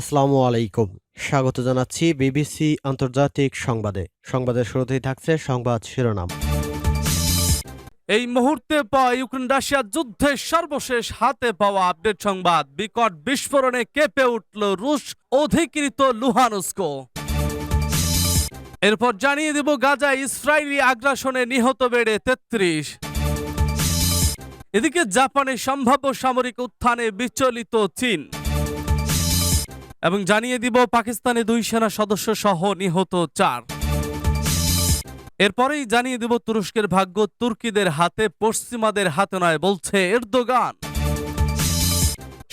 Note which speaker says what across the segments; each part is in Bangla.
Speaker 1: আসসালামু আলাইকুম। স্বাগত জানাচ্ছি বিবিসি আন্তর্জাতিক সংবাদে। সংবাদের শুরুতেই থাকছে সংবাদ শিরোনাম।
Speaker 2: এই মুহূর্তে পাওয়া ইউক্রেন রাশিয়া যুদ্ধের সর্বশেষ হাতে পাওয়া আপডেট সংবাদ। বিকট বিস্ফোরণে কেঁপে উঠল রুশ অধিকৃত লুহানস্কো। এরপর জানিয়ে দেব গাজা ইসরায়েলি আগ্রাসনে নিহত বেড়ে তেত্রিশ। এদিকে জাপানের সম্ভাব্য সামরিক উত্থানে বিচলিত চীন। এবং জানিয়ে দিব পাকিস্তানে দুই সেনা সদস্য সহ নিহত চার। এরপরেই জানিয়ে দিব তুরস্কের ভাগ্য তুর্কিদের হাতে, পশ্চিমাদের হাতে নয়, বলছে এরদোগান।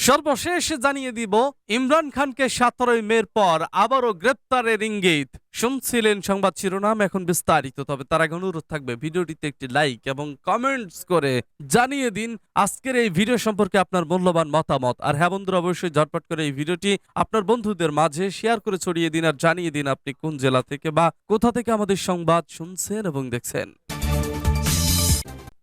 Speaker 2: সর্বশেষ জানিয়ে দিব, ইমরান খানকে সতেরোই মের পর আবারও গ্রেপ্তারের ইঙ্গিত। শুনছিলেন সংবাদ শিরোনাম, এখন বিস্তারিত। তবে তার আগে অনুরোধ থাকবে, ভিডিওটিতে একটি লাইক এবং কমেন্টস করে জানিয়ে দিন, আজকের এই ভিডিও সম্পর্কে আপনার মূল্যবান মতামত। আর হ্যাঁ বন্ধুরা, অবশ্যই ঝটপট করে এই ভিডিওটি আপনার বন্ধুদের মাঝে শেয়ার করে ছড়িয়ে দিন, আর জানিয়ে দিন আপনি কোন জেলা থেকে বা কোথা থেকে আমাদের সংবাদ শুনছেন এবং দেখছেন।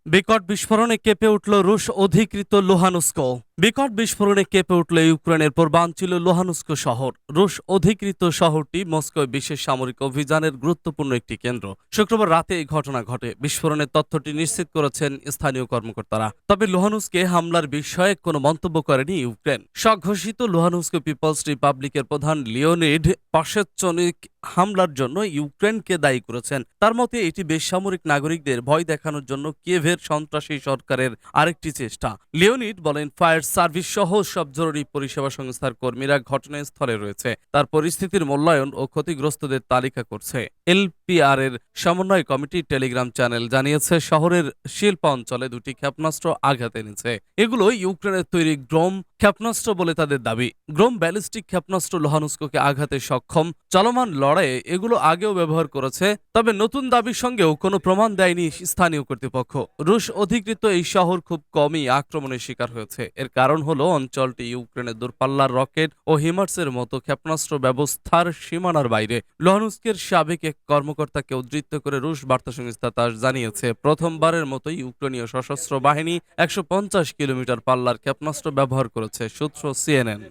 Speaker 2: বিকট বিস্ফোরণে কেঁপে উঠল রুশ অধিকৃত লোহানুস্কো। বিকট বিস্ফোরণে কেঁপে উঠল ইউক্রেনের পূর্বাঞ্চল লোহানুস্কো শহর। রুশ অধিকৃত শহরটি মস্কোয় বিশেষ সামরিক অভিযানের গুরুত্বপূর্ণ একটি কেন্দ্র। শুক্রবার রাতে এই ঘটনা ঘটে। বিস্ফোরণের তথ্যটি নিশ্চিত করেছেন স্থানীয় কর্মকর্তারা। তবে লোহানুস্কে হামলার বিষয়ে কোনো মন্তব্য করেনি ইউক্রেন। স্বঘোষিত লোহানুস্কো পিপলস রিপাবলিকের প্রধান লিওনিড পাশেচনিক হামলার জন্য ইউক্রেনকে দায়ী করেছেন। তার মতে, এটি বেসামরিক নাগরিকদের ভয় দেখানোর জন্য কিয়েভের সন্ত্রাসী সরকারের আরেকটি চেষ্টা। লিওনিড বলেন, ফায়ার সার্ভিস সহ সব জরুরি পরিষেবা সংস্থার কর্মীরা ঘটনাস্থলে রয়েছে। তার পরিস্থিতির মূল্যায়ন ও ক্ষতিগ্রস্তদের তালিকা করছে। এলপিআর এর সমন্বয় কমিটি টেলিগ্রাম চ্যানেল জানিয়েছে, শহরের শিল্প অঞ্চলে দুটি ক্ষেপণাস্ত্র আঘাত এনেছে। এগুলো ইউক্রেনের তৈরি গ্রোম ক্ষেপণাস্ত্র বলে তাদের দাবি। গ্রোম ব্যালিস্টিক ক্ষেপণাস্ত্র লোহানুস্কোকে আঘাতে সক্ষম। চলমান লড়াইয়ে এগুলো আগেও ব্যবহার করেছে, তবে নতুন দাবির সঙ্গেও কোনো প্রমাণ দেয়নি স্থানীয় কর্তৃপক্ষ। রুশ অধিকৃত এই শহর খুব কমই আক্রমণের শিকার হয়েছে। এর কারণ হলো, অঞ্চলটি ইউক্রেনের দূরপাল্লার রকেট ও হিমার্সের মতো ক্ষেপণাস্ত্র ব্যবস্থার সীমানার বাইরে। লহনুস্কের সাবেক এক কর্মকর্তাকে উদ্ধৃত করে রুশ বার্তা সংস্থা তার জানিয়েছে, প্রথমবারের মতো ইউক্রেনীয় সশস্ত্র বাহিনী একশো পঞ্চাশ কিলোমিটার পাল্লার ক্ষেপণাস্ত্র ব্যবহার করেছে সূত্র সিএনএন।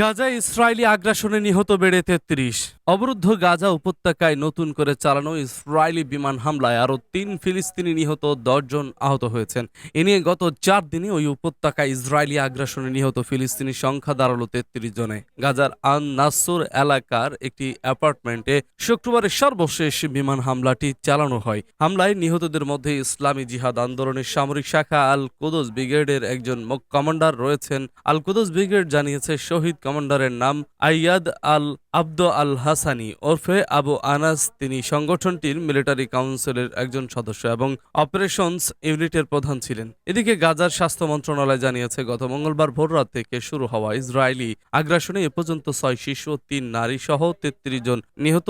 Speaker 2: গাজায় ইসরায়েলি আগ্রাসনে নিহত বেড়ে তেত্রিশ। অবরুদ্ধ গাজা উপত্যকায় নতুন করে চালানো ইসরায়েলি বিমান হামলায় আরও তিন ফিলিস্তিনি নিহত দশজন আহত হয়েছেন। এ নিয়ে গত চার দিনে ওই উপত্যকায় ইসরায়েলি আগ্রাসনে নিহত ফিলিস্তিনি সংখ্যা দাঁড়াল তেত্রিশ জনে। গাজার আন নাসুর এলাকার একটি অ্যাপার্টমেন্টে শুক্রবারের সর্বশেষ বিমান হামলাটি চালানো হয়। হামলায় নিহতদের মধ্যে ইসলামী জিহাদ আন্দোলনের সামরিক শাখা আল কুদস ব্রিগেডের একজন কমান্ডার রয়েছেন। আল কুদস ব্রিগেড জানিয়েছে, শহীদ কমান্ডারের নাম আইয়াদ আল আব্দ আল হাসানি ওরফে আবু আনাস। তিনি সংগঠনটির মিলিটারি কাউন্সিলের একজন সদস্য এবং অপারেশনস ইউনিটের প্রধান ছিলেন। এদিকে গাজার স্বাস্থ্য মন্ত্রণালয় জানিয়েছে, গত মঙ্গলবার ভোররাত থেকে শুরু হওয়া ইসরায়েলি আগ্রাসনে এ পর্যন্ত ছয় শিশু তিন নারী সহ তেত্রিশ জন নিহত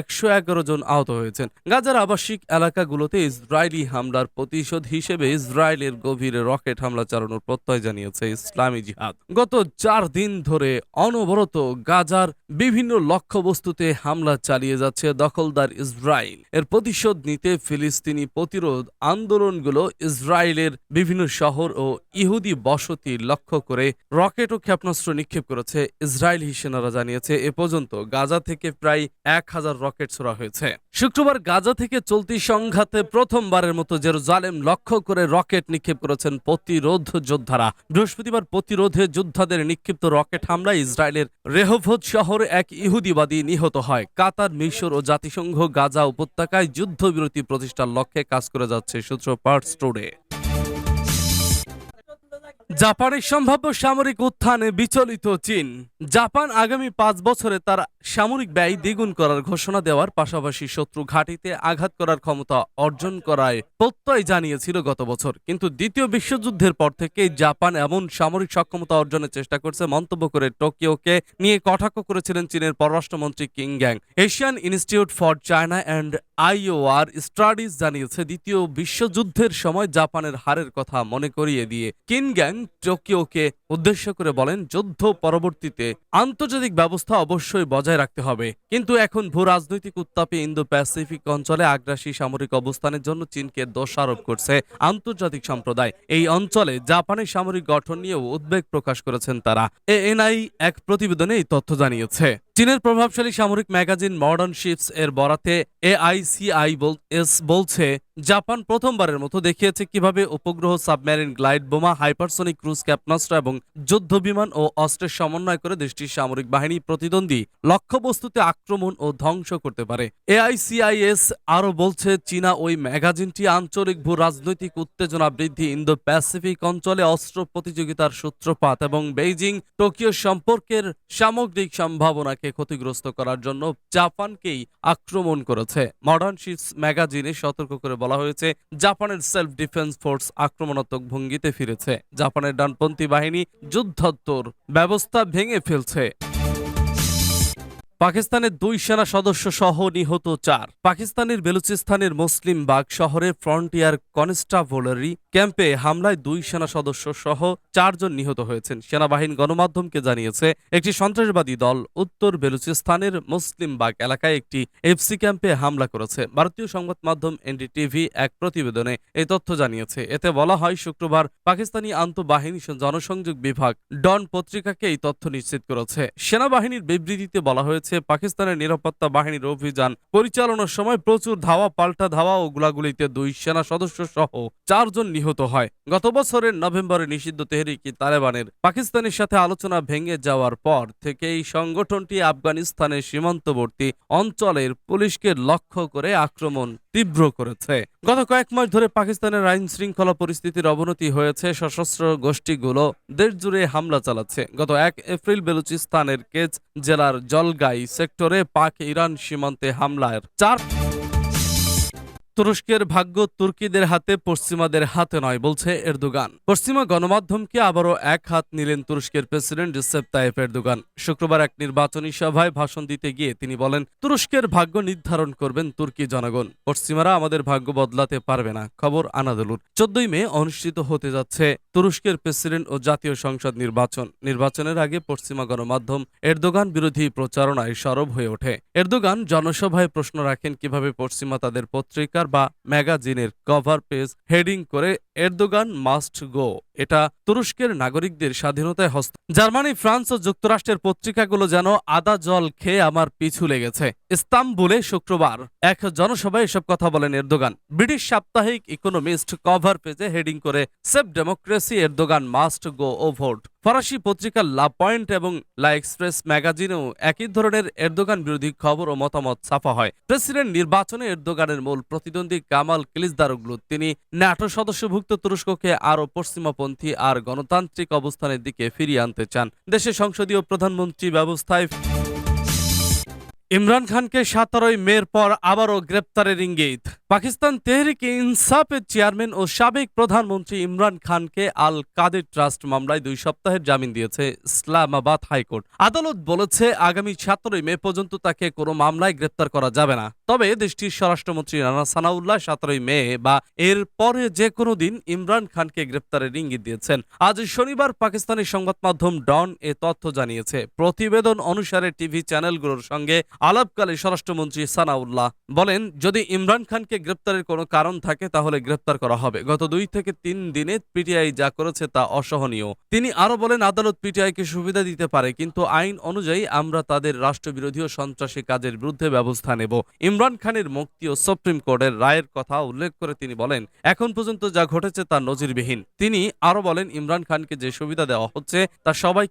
Speaker 2: একশো এগারো জন আহত হয়েছেন। গাজার আবাসিক এলাকাগুলোতে ইসরায়েলি হামলার প্রতিশোধ হিসেবে ইসরায়েলের গভীরে রকেট হামলা চালানোর প্রত্যয় জানিয়েছে ইসলামী জিহাদ। গত চার দিন ধরে অনবরত গাজার বিভিন্ন লক্ষ্যবস্তুতে হামলা চালিয়ে যাচ্ছে দখলদার ইসরায়েল। এর প্রতিশোধ নিতে ফিলিস্তিনি প্রতিরোধ আন্দোলনগুলো ইসরায়েলের বিভিন্ন শহর ও ইহুদি বসতি লক্ষ্য করে রকেট ও ক্ষেপণাস্ত্র নিক্ষেপ করেছে। ইসরায়েলি সেনারা জানিয়েছে, এ পর্যন্ত গাজা থেকে প্রায় এক হাজার রকেট ছোড়া হয়েছে। শুক্রবার গাজা থেকে চলতি সংঘাতে প্রথমবারের মতো জেরুজালেম লক্ষ্য করে রকেট নিক্ষেপ করেছেন প্রতিরোধ যোদ্ধারা। বৃহস্পতিবার প্রতিরোধে যোদ্ধাদের নিক্ষিপ্ত রকেট হামলায় ইসরায়েলের রেহভোজ শহরে এক ইহুদিবাদী নিহত হয়। কাতার, মিশর ও জাতিসংঘ গাজা উপত্যকায় যুদ্ধবিরতি প্রতিষ্ঠার লক্ষ্যে কাজ করে যাচ্ছে সূত্র পার্টস টুডে জাপানের সম্ভাব্য সামরিক উত্থানে বিচলিত চীন। জাপান আগামী পাঁচ বছরে তার সামরিক ব্যয় দ্বিগুণ করার ঘোষণা দেওয়ার পাশাপাশি শত্রু ঘাঁটিতে আঘাত করার ক্ষমতা অর্জন করায় প্রত্যয় জানিয়েছিল গত বছর। কিন্তু দ্বিতীয় বিশ্বযুদ্ধের পর থেকে জাপান এমন সামরিক সক্ষমতা অর্জনের চেষ্টা করছে মন্তব্য করে টোকিওকে নিয়ে কটাক্ষ করেছিলেন চীনের পররাষ্ট্রমন্ত্রী Qin Gang. Asian institute for China and IOR studies জানিয়েছে, দ্বিতীয় বিশ্বযুদ্ধের সময় জাপানের হারের কথা মনে করিয়ে দিয়ে কিন গ্যাং টোকিওকে উদ্দেশ্য করে বলেন, যুদ্ধ পরবর্তীতে আন্তর্জাতিক ব্যবস্থা অবশ্যই বজায় রাখতে হবে। কিন্তু এখন ভূ রাজনৈতিক উত্তাপে ইন্দো প্যাসিফিক অঞ্চলে আগ্রাসী সামরিক অবস্থানের জন্য চীনকে দোষারোপ করছে আন্তর্জাতিক সম্প্রদায়। এই অঞ্চলে জাপানের সামরিক গঠন নিয়েও উদ্বেগ প্রকাশ করেছেন তারা। এএনআই এক প্রতিবেদনে এই তথ্য জানিয়েছে। চীনের প্রভাবশালী সামরিক ম্যাগাজিন মডার্ন শিপস এর বরাতে এআইসিআই এস বলছে, জাপান প্রথমবারের মতো দেখিয়েছে কীভাবে উপগ্রহ সাবমেরিন গ্লাইড বোমা, হাইপারসনিক ক্রুজ, ক্ষেপণাস্ত্র এবং যুদ্ধ বিমান ও অস্ত্রের সমন্বয় করে দেশটির সামরিক বাহিনী প্রতিদ্বন্দ্বী লক্ষ্যবস্তুতে আক্রমণ ও ধ্বংস করতে পারে। এআইসিআইএস আরও বলছে, চীনা ওই ম্যাগাজিনটি আঞ্চলিক ভূ রাজনৈতিক উত্তেজনা বৃদ্ধি ইন্দো প্যাসিফিক অঞ্চলে অস্ত্র প্রতিযোগিতার সূত্রপাত এবং বেইজিং টোকিও সম্পর্কের সামগ্রিক সম্ভাবনাকে ক্ষতিগ্রস্ত করার জন্য জাপানকেই আক্রমণ করেছে। মডার্ন শিপস ম্যাগাজিনে সতর্ক করে বলা হয়েছে, জাপানের সেলফ ডিফেন্স ফোর্স আক্রমণাত্মক ভঙ্গিতে ফিরেছে। জাপানের ডানপন্থী বাহিনী যুদ্ধোত্তর ব্যবস্থা ভেঙে ফেলছে। পাকিস্তানের দুই সেনা সদস্য সহ নিহত চার। পাকিস্তানের বেলুচিস্তানের মুসলিম বাগ শহরে ফ্রন্টিয়ার কনস্টাভলারি ক্যাম্পে হামলায় দুই সেনা সদস্য সহ চারজন নিহত হয়েছেন। সেনাবাহিনী গণমাধ্যমকে জানিয়েছে, একটি সন্ত্রাসবাদী দল উত্তর বেলুচিস্তানের মুসলিম বাগ এলাকায় একটি এফসি ক্যাম্পে হামলা করেছে। ভারতীয় সংবাদ মাধ্যম এনডিটিভি এক প্রতিবেদনে এই তথ্য জানিয়েছে। এতে বলা হয়, শুক্রবার পাকিস্তানি আন্তঃবাহিনী জনসংযোগ বিভাগ ডন পত্রিকাকে এই তথ্য নিশ্চিত করেছে। সেনাবাহিনীর বিবৃতিতে বলা হয়েছে, পাকিস্তানের নিরাপত্তা বাহিনীর অভিযান পরিচালনার সময় প্রচুর ধাওয়া, পাল্টা ধাওয়া ও গোলাগুলিতে দুই সেনা সদস্য সহ চারজন নিহত হয়। গত বছরের নভেম্বরে নিষিদ্ধ তেহরিকি তালেবানের পাকিস্তানের সাথে আলোচনা ভেঙে যাওয়ার পর থেকে এই সংগঠনটি আফগানিস্তানের সীমান্তবর্তী অঞ্চলের পুলিশকে লক্ষ্য করে আক্রমণ তীব্র করেছে। গত কয়েক মাস ধরে পাকিস্তানের আইন শৃঙ্খলা পরিস্থিতির অবনতি হয়েছে। সশস্ত্র গোষ্ঠীগুলো দেশ জুড়ে হামলা চালাচ্ছে। গত এক এপ্রিল বেলুচিস্তানের কেচ জেলার জলগাই সেক্টরে পাক ইরান সীমান্তে হামলার চার তুরস্কের ভাগ্য তুর্কিদের হাতে, পশ্চিমাদের হাতে নয়, বলছে এরদোগান। পশ্চিমা গণমাধ্যমকে আবারও এক হাত নিলেন তুরস্কের প্রেসিডেন্ট রিসেপ তাইপ এরদোগান। শুক্রবার এক নির্বাচনী সভায় ভাষণ দিতে গিয়ে তিনি বলেন, তুরস্কের ভাগ্য নির্ধারণ করবেন তুর্কি জনগণ। পশ্চিমারা আমাদের ভাগ্য বদলাতে পারবে না। খবর আনাদুলুর। চোদ্দই মে অনুষ্ঠিত হতে যাচ্ছে তুরস্কের প্রেসিডেন্ট ও জাতীয় সংসদ নির্বাচন। নির্বাচনের আগে পশ্চিমা গণমাধ্যম এরদোগান বিরোধী প্রচারণায় সরব হয়ে ওঠে। এরদোগান জনসভায় প্রশ্ন রাখেন কীভাবে পশ্চিমা তাদের পত্রিকার বা ম্যাগাজিনের কভার পেজ হেডিং করে এরদোগান মাস্ট গো, এটা তুরস্কের নাগরিকদের স্বাধীনতায় হস্ত জার্মানি, ফ্রান্স ও যুক্তরাষ্ট্রের পত্রিকাগুলো যেন আদা জল খেয়ে আমার পিছু লেগেছে। ইস্তাম্বুলে শুক্রবার এক জনসভায় এসব কথা বলেন এরদোগান। ব্রিটিশ সাপ্তাহিক ইকোনমিস্ট কভার পেজে হেডিং করে, safe democracy, Erdogan must go ও ভোট। ফরাসি পত্রিকা লা পয়েন্ট এবং লা এক্সপ্রেস ম্যাগাজিনেও একই ধরনের এরদোগান বিরোধী খবর ও মতামত ছাপা হয়। প্রেসিডেন্ট নির্বাচনে এরদোগানের মূল প্রতিদ্বন্দ্বী কামাল কিলিজদারোগলু তিনি ন্যাটো সদস্যভুক্ত তুরস্ককে আরও পশ্চিমাপন্থী আর গণতান্ত্রিক অবস্থানের দিকে ফিরিয়ে আনতে চান। দেশে সংসদীয় প্রধানমন্ত্রী ব্যবস্থায় ইমরান খানকে সতেরোই মের পর আবারও গ্রেপ্তারের ইঙ্গিত। পাকিস্তান তেহরিকে ইনসাফের চেয়ারম্যান ও সাবেক প্রধানমন্ত্রী ইমরান খানকে আল কাদের ট্রাস্ট মামলায় দুই সপ্তাহের জামিন দিয়েছে ইসলামাবাদ হাইকোর্ট। আদালত বলেছে, আগামী সতেরোই মে পর্যন্ত তাকে কোনো মামলায় গ্রেপ্তার করা যাবে না। তবে দেশটির স্বরাষ্ট্রমন্ত্রী রানা সানাউল্লাহ সতেরোই মে বা এর পরে যে কোনো দিন ইমরান খানকে গ্রেপ্তারের ইঙ্গিত দিয়েছেন। আজ শনিবার পাকিস্তানি সংবাদ মাধ্যম ডন এ তথ্য জানিয়েছে, প্রতিবেদন অনুসারে টিভি চ্যানেলগুলোর সঙ্গে আলাপকালে স্বরাষ্ট্রমন্ত্রী সানাউল্লাহ বলেন, যদি ইমরান খানকে গ্রেপ্তারের কোনো কারণ থাকে, তাহলে গ্রেপ্তার করা হবে। গত দুই থেকে তিন দিনে পিটিআই যা করেছে তা অসহনীয়। তিনি আরও বলেন, আদালত পিটিআইকে সুবিধা দিতে পারে, কিন্তু আইন অনুযায়ী আমরা তাদের রাষ্ট্রবিরোধী ও সন্ত্রাসী কাজের বিরুদ্ধে ব্যবস্থা নেব। ইমরান খানের মুক্তি ও সুপ্রিম কোর্টের রায়ের কথা উল্লেখ করে তিনি বলেন, এখন পর্যন্ত যা ঘটেছে তা নজিরবিহীন। তিনি আরও বলেন, ইমরান খানকে যে সুবিধা দেওয়া হচ্ছে, তা সবাই